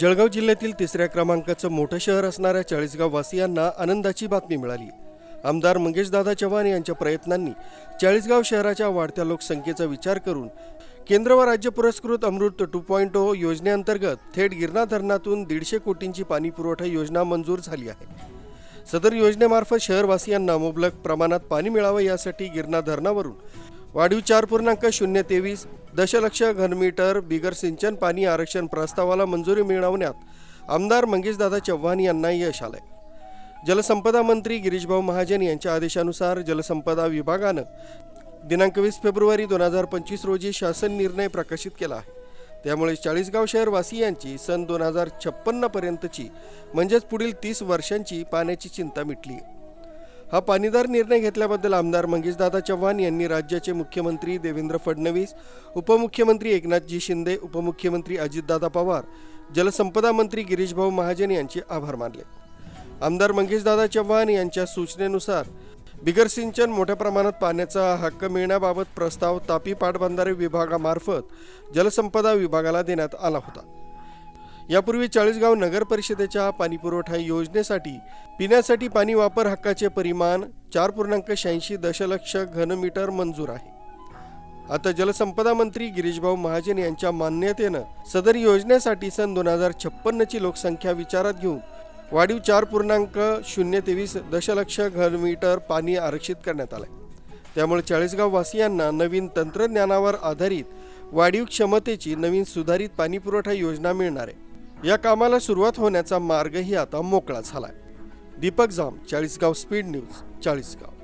जळगाव जिल्ह्यातील तिसऱ्या क्रमांकाचं मोठं शहर असणाऱ्या चाळीसगाव वासियांना आनंदाची बातमी मिळाली. आमदार मंगेशदादा चव्हाण यांच्या प्रयत्नांनी चाळीसगाव शहराच्या वाढत्या लोकसंख्येचा विचार करून केंद्र व राज्य पुरस्कृत अमृत टू पॉईंट ओ योजनेअंतर्गत थेट गिरणा धरणातून दीडशे कोटींची पाणी पुरवठा योजना मंजूर झाली आहे. सदर योजनेमार्फत शहरवासियांना मुबलक प्रमाणात पाणी मिळावं यासाठी गिरणा धरणावरून वाढीव चार पूर्णांक शून्य तेवीस दशलक्ष घनमीटर बिगर सिंचन पाणी आरक्षण प्रस्तावाला मंजुरी मिळवण्यात आमदार मंगेशदादा चव्हाण यांना यश आलंय. जलसंपदा मंत्री गिरीशभाऊ महाजन यांच्या आदेशानुसार जलसंपदा विभागानं दिनांक वीस फेब्रुवारी दोन हजार पंचवीस रोजी शासन निर्णय प्रकाशित केला आहे. त्यामुळे चाळीसगाव शहरवासियांची सन दोन हजार छप्पन्नपर्यंतची म्हणजेच पुढील तीस वर्षांची पाण्याची चिंता मिटली आहे. हा पाणीदार निर्णय घेतल्याबद्दल आमदार मंगेशदादा चव्हाण यांनी राज्याचे मुख्यमंत्री देवेंद्र फडणवीस उपमुख्यमंत्री एकनाथजी शिंदे उपमुख्यमंत्री अजितदादा पवार जलसंपदा मंत्री गिरीशभाऊ महाजन यांचे आभार मानले. आमदार मंगेशदादा चव्हाण यांच्या सूचनेनुसार बिगर सिंचन मोठ्या प्रमाणात पाण्याचा हक्क मिळण्याबाबत प्रस्ताव तापी पाटबंधारे विभागामार्फत जलसंपदा विभागाला देण्यात आला होता. यापूर्वी चाळीसगाव नगर परिषदेच्या पाणीपुरवठा योजनेसाठी पिण्यासाठी पाणी वापर हक्काचे परिमाण चार पूर्णांक शहाऐंशी दशलक्ष घनमीटर मंजूर आहे. आता जलसंपदा मंत्री गिरीशभाऊ महाजन यांच्या मान्यतेनं सदर योजनेसाठी सन दोन हजार छप्पन्नची लोकसंख्या विचारात घेऊन वाढीव चार पूर्णांक शून्य तेवीस दशलक्ष घनमीटर पाणी आरक्षित करण्यात आलंय. त्यामुळे चाळीसगाव वासियांना नवीन तंत्रज्ञानावर आधारित वाढीव क्षमतेची नवीन सुधारित पाणीपुरवठा योजना मिळणार आहे. या कामाला सुरुवात होण्याचा मार्गही आता मोकळा झालाय. Deepak Jam Chalisgaon speed news Chalisgaon.